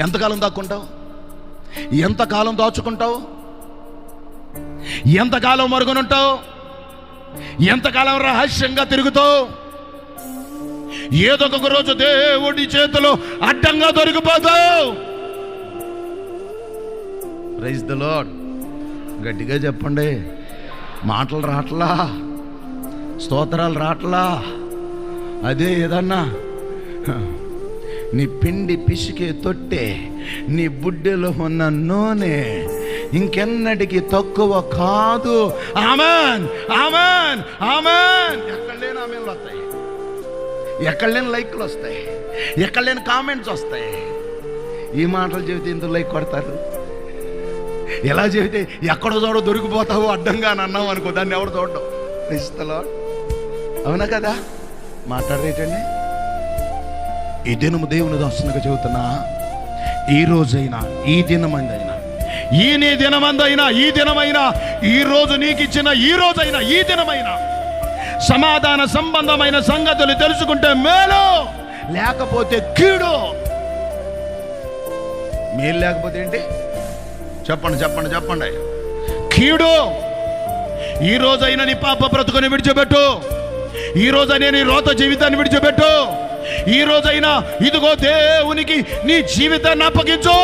ఎంతకాలం దాక్కుంటావు? ఎంతకాలం దాచుకుంటావు? ఎంతకాలం మరుగునుంటావు? ఎంతకాలం రహస్యంగా తిరుగుతావు? ఏదో ఒక రోజు దేవుడి చేతిలో అడ్డంగా దొరికిపోతావు. రైస్ ద లాడ్ గట్టిగా చెప్పండి. మాటలు రాట్లా? స్తోత్రాలు రాట్లా? అదే ఏదన్నా? నీ పిండి పిసికే తొట్టే నీ బుడ్డెలో ఉన్న నూనె ఇంకెన్నటికి తక్కువ కాదు. ఆమెన్! ఆమెన్! ఆమెన్! ఎక్కడ లేని ఆమెన్లు వస్తాయి. ఎక్కడ లేని లైక్లు వస్తాయి. ఎక్కడ లేని కామెంట్స్ వస్తాయి. ఈ మాటలు చెబితే ఇంత లైక్ కొడతారు? ఎలా చెబితే ఎక్కడో చూడ దొరికిపోతావు అడ్డంగా అని అన్నావు అనుకో దాన్ని ఎవరు చూడడం? అవునా కదా? మాట్లాడరేటండి. ఈ దినము దేవుని దర్శనగా చెబుతున్నా ఈ రోజైనా ఈ దినమందైనా ఈ నీ దినమందైనా ఈ దినమైనా ఈ రోజు నీకు ఇచ్చిన ఈ రోజైనా ఈ దినమైనా సమాధాన సంబంధమైన సంగతులు తెలుసుకుంటే మేలు లేకపోతే కీడు. మేలు లేకపోతే ఏంటి? చెప్పండి చెప్పండి చెప్పండి. కీడు. ఈ రోజైనా నీ పాప బ్రతుకుని విడిచిపెట్టు. ఈ రోజైనా నీ రోత జీవితాన్ని విడిచిపెట్టు. ఈ రోజైనా ఇదిగో దేవునికి నీ జీవితాన్ని అప్పగించు.